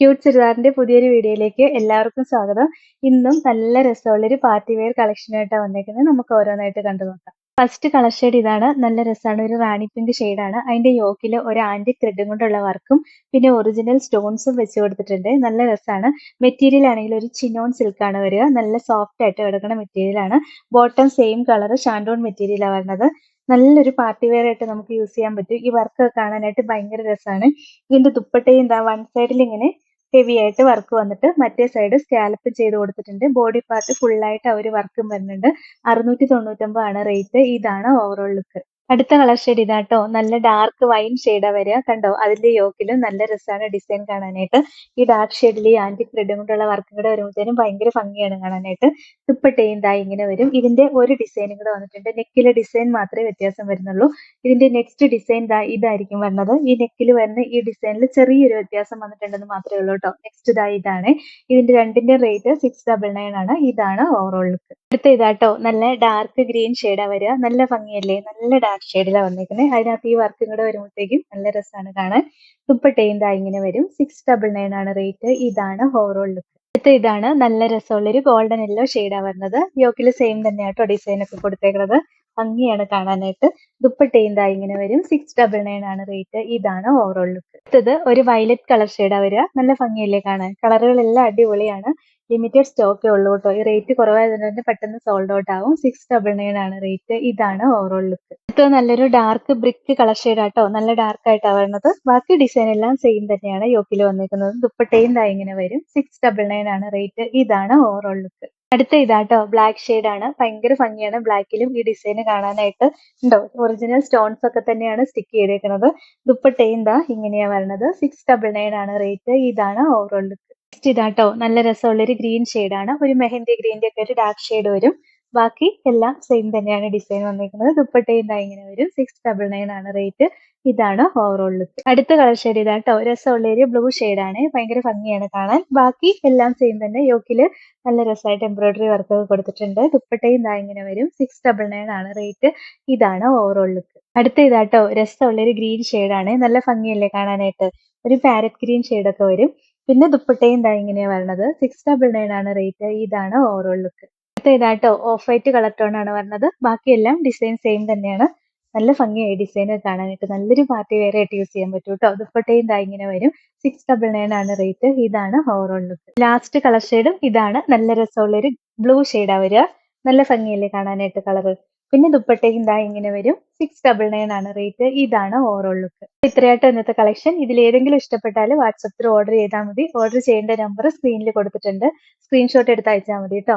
Cute ചുരിദാറിന്റെ പുതിയൊരു വീഡിയോയിലേക്ക് എല്ലാവർക്കും സ്വാഗതം. ഇന്നും നല്ല രസമുള്ളൊരു പാർട്ടി വെയർ കളക്ഷനായിട്ടാണ് വന്നേക്കുന്നത്. നമുക്ക് ഓരോന്നായിട്ട് കണ്ടു നോക്കാം. ഫസ്റ്റ് കളർ ഷെയ്ഡ് ഇതാണ്. നല്ല രസമാണ്. ഒരു റാണി പിങ്ക് ഷെയ്ഡാണ് അതിന്റെ യോക്കിൽ ഒരു ആന്റിക് ത്രെഡും കൊണ്ടുള്ള വർക്കും പിന്നെ ഒറിജിനൽ സ്റ്റോൺസും വെച്ച് കൊടുത്തിട്ടുണ്ട്. നല്ല രസമാണ്. മെറ്റീരിയൽ ആണെങ്കിൽ ഒരു ചിനോൺ സിൽക്കാണ് വരിക. നല്ല സോഫ്റ്റ് ആയിട്ട് കിടക്കുന്ന മെറ്റീരിയൽ ആണ്. ബോട്ടം സെയിം കളർ ഷാൻഡോൺ മെറ്റീരിയലാണ് വരുന്നത്. നല്ലൊരു പാർട്ടി വെയർ ആയിട്ട് നമുക്ക് യൂസ് ചെയ്യാൻ പറ്റും. ഈ വർക്ക് കാണാനായിട്ട് ഭയങ്കര രസമാണ്. ഇതിന്റെ ദുപ്പട്ടയും എന്താ വൺ സൈഡിൽ ഇങ്ങനെ ഹെവി ആയിട്ട് വർക്ക് വന്നിട്ട് മറ്റേ സൈഡ് സ്കാലപ്പ് ചെയ്ത് കൊടുത്തിട്ടുണ്ട്. ബോഡി പാർട്ട് ഫുൾ ആയിട്ട് ഒരു വർക്കും വരുന്നുണ്ട്. അറുന്നൂറ്റി തൊണ്ണൂറ്റൊമ്പതാണ് റേറ്റ് ഇതാണ് ഓവറോൾ ലുക്ക് അടുത്ത കളർ ഷെയ്ഡ് ഇതാട്ടോ. നല്ല ഡാർക്ക് വൈൻ ഷെയ്ഡാ വരിക. കണ്ടോ? അതിന്റെ യോക്കിലും നല്ല രസമാണ് ഡിസൈൻ കാണാനായിട്ട്. ഈ ഡാർക്ക് ഷെയ്ഡിൽ ഈ ആന്റി ത്രെഡും കൊണ്ടുള്ള വർക്കും കൂടെ വരുമ്പോഴത്തേനും ഭയങ്കര ഭംഗിയാണ് കാണാനായിട്ട്. ദുപ്പട്ടയും ദാ ഇങ്ങനെ വരും. ഇതിന്റെ ഒരു ഡിസൈനും കൂടെ വന്നിട്ടുണ്ട്. നെക്കിലെ ഡിസൈൻ മാത്രമേ വ്യത്യാസം വരുന്നുള്ളൂ. ഇതിന്റെ നെക്സ്റ്റ് ഡിസൈൻ ദാ ഇതായിരിക്കും വരുന്നത് ഈ നെക്കിൽ വരുന്ന ഈ ഡിസൈനിൽ ചെറിയൊരു വ്യത്യാസം വന്നിട്ടുണ്ടെന്ന് മാത്രമേ ഉള്ളൂ കേട്ടോ നെക്സ്റ്റ് ഇതാ ഇതാണ്. ഇതിന്റെ രണ്ടിന്റെ റേറ്റ് സിക്സ് ഡബിൾ നയൻ ആണ്. ഇതാണ് ഓവറോൾ ലുക്ക് അടുത്ത ഇതാട്ടോ. നല്ല ഡാർക്ക് ഗ്രീൻ ഷെയ്ഡാ വരിക. നല്ല ഭംഗിയല്ലേ? നല്ല ഡാർക്ക് ഷെയ്ഡിലാണ് വന്നേക്കുന്നത് അതിനകത്ത് ഈ വർക്കും കൂടെ വരുമ്പോഴത്തേക്കും നല്ല രസമാണ് കാണാൻ. ദുപ്പട്ടേന്താ ഇങ്ങനെ വരും. സിക്സ് ഡബിൾ നയൻ ആണ് റേറ്റ് ഇതാണ് ഓവറോൾ ലുക്ക് അടുത്ത ഇതാണ് നല്ല രസമുള്ളൊരു ഗോൾഡൻ യെല്ലോ ഷെയ്ഡാണ് വരുന്നത്. യോക്കിൽ സെയിം തന്നെയാട്ടോ ഡിസൈൻ ഒക്കെ കൊടുത്തേക്കുന്നത് ഭംഗിയാണ് കാണാനായിട്ട്. ദുപ്പട്ടയും ദാ ഇങ്ങനെ വരും. സിക്സ് ഡബിൾ നയൻ ആണ് റേറ്റ് ഇതാണ് ഓവറോൾ ലുക്ക് അടുത്തത് ഒരു വയലറ്റ് കളർ ഷെയ്ഡാ വരിക. നല്ല ഭംഗിയല്ലേ കാണാൻ. കളറുകളെല്ലാം അടിപൊളിയാണ്. ലിമിറ്റഡ് സ്റ്റോക്കേ ഉള്ളൂ കേട്ടോ ഈ റേറ്റ് കുറവായതുകൊണ്ട് തന്നെ പെട്ടെന്ന് സോൾഡ് ഔട്ട് ആവും. സിക്സ് ഡബിൾ നയൻ ആണ് റേറ്റ് ഇതാണ് ഓവറോൾ ലുക്ക് അടുത്തത് നല്ലൊരു ഡാർക്ക് ബ്രിക്ക് കളർ ഷെയ്ഡ് ആട്ടോ. നല്ല ഡാർക്ക് ആയിട്ടാണ് വരുന്നത്. ബാക്കി ഡിസൈൻ എല്ലാം സെയിം തന്നെയാണ്. യോക്കിൽ വന്നിരിക്കുന്നത് ദുപ്പട്ടയും ഇങ്ങനെ വരും. സിക്സ് ഡബിൾ നയൻ ആണ് റേറ്റ് ഇതാണ് ഓവറോൾ ലുക്ക് അടുത്ത ഇതാട്ടോ. ബ്ലാക്ക് ഷെയ്ഡ് ആണ്. ഭയങ്കര ഭംഗിയാണ് ബ്ലാക്കിലും ഈ ഡിസൈൻ കാണാനായിട്ട്. ഉണ്ടോ? ഒറിജിനൽ സ്റ്റോൺസ് ഒക്കെ തന്നെയാണ് സ്റ്റിക്ക് ചെയ്തേക്കുന്നത്. ദുപ്പട്ടയും ദാ ഇങ്ങനെയാ വരുന്നത് സിക്സ് ഡബിൾ നയൻ ആണ് റേറ്റ് ഇതാണ് ഓവറോൾ ലുക്ക് നെക്സ്റ്റ് ഇതാട്ടോ. നല്ല രസമുള്ളൊരു ഗ്രീൻ ആണ്. ഒരു മെഹന്തി ഗ്രീന്റെ ഒക്കെ ഒരു ഡാർക്ക് ഷെയ്ഡ് വരും. ബാക്കി എല്ലാം സെയിം തന്നെയാണ് ഡിസൈൻ വന്നിരിക്കുന്നത്. ദുപ്പട്ടയും ഇങ്ങനെ വരും? സിക്സ് ഡബിൾ നയൻ ആണ് റേറ്റ് ഇതാണ് ഓവറോൾ ലുക്ക് അടുത്ത കളർ ഷെയ്ഡ് ഇതാട്ടോ. രസമുള്ള ഒരു ബ്ലൂ ആണ്. ഭയങ്കര ഭംഗിയാണ് കാണാൻ. ബാക്കി എല്ലാം സെയിം തന്നെ. യോക്കിൽ നല്ല രസമായിട്ട് എംബ്രോയിഡറി വർക്ക് കൊടുത്തിട്ടുണ്ട്. ദുപ്പട്ടയും ദാ ഇങ്ങനെ വരും. സിക്സ് ഡബിൾ നയൻ ആണ് റേറ്റ് ഇതാണ് ഓവറോൾ ലുക്ക് അടുത്ത ഇതാട്ടോ. രസമുള്ള ഒരു ഗ്രീൻ ആണ്. നല്ല ഭംഗിയല്ലേ കാണാനായിട്ട്? ഒരു പാരറ്റ് ഗ്രീൻ ഒക്കെ വരും. പിന്നെ ദുപ്പട്ടയും ദാ ഇങ്ങനെയാണ് വരുന്നത് സിക്സ് ഡബിൾ നയൻ ആണ് റേറ്റ് ഇതാണ് ഓവറോൾ ലുക്ക് അടുത്ത ഇതാട്ടോ ഓഫ് വൈറ്റ് കളർ ടോൺ ആണ് വരുന്നത് ബാക്കിയെല്ലാം ഡിസൈൻ സെയിം തന്നെയാണ്. നല്ല ഭംഗിയായി ഡിസൈൻ കാണാനായിട്ട് നല്ലൊരു പാർട്ടി വെയർ ആയിട്ട് യൂസ് ചെയ്യാൻ പറ്റും കേട്ടോ ദുപ്പട്ടയും ദാ ഇങ്ങനെ വരും. സിക്സ് ഡബിൾ നയൻ ആണ് റേറ്റ് ഇതാണ് ഓവറോൾ ലുക്ക് ലാസ്റ്റ് കളർ ഷെയ്ഡും ഇതാണ്. നല്ല രസമുള്ള ഒരു ബ്ലൂ ഷെയ്ഡാ വരിക. നല്ല ഭംഗിയല്ലേ കാണാനായിട്ട് കളറ് പിന്നെ ദുപ്പട്ടയും ദാ ഇങ്ങനെ വരും. സിക്സ് ഡബിൾ നയൻ ആണ് റേറ്റ് ഇതാണ് ഓവറോൾ ലുക്ക് ഇത്രയായിട്ട് ഇന്നത്തെ കളക്ഷൻ ഇതിൽ ഏതെങ്കിലും ഇഷ്ടപ്പെട്ടാൽ വാട്സപ്പിൽ ഓർഡർ ചെയ്താൽ മതി. ഓർഡർ ചെയ്യേണ്ട നമ്പർ സ്ക്രീനിൽ കൊടുത്തിട്ടുണ്ട്. സ്ക്രീൻഷോട്ട് എടുത്ത് അയച്ചാൽ മതി കേട്ടോ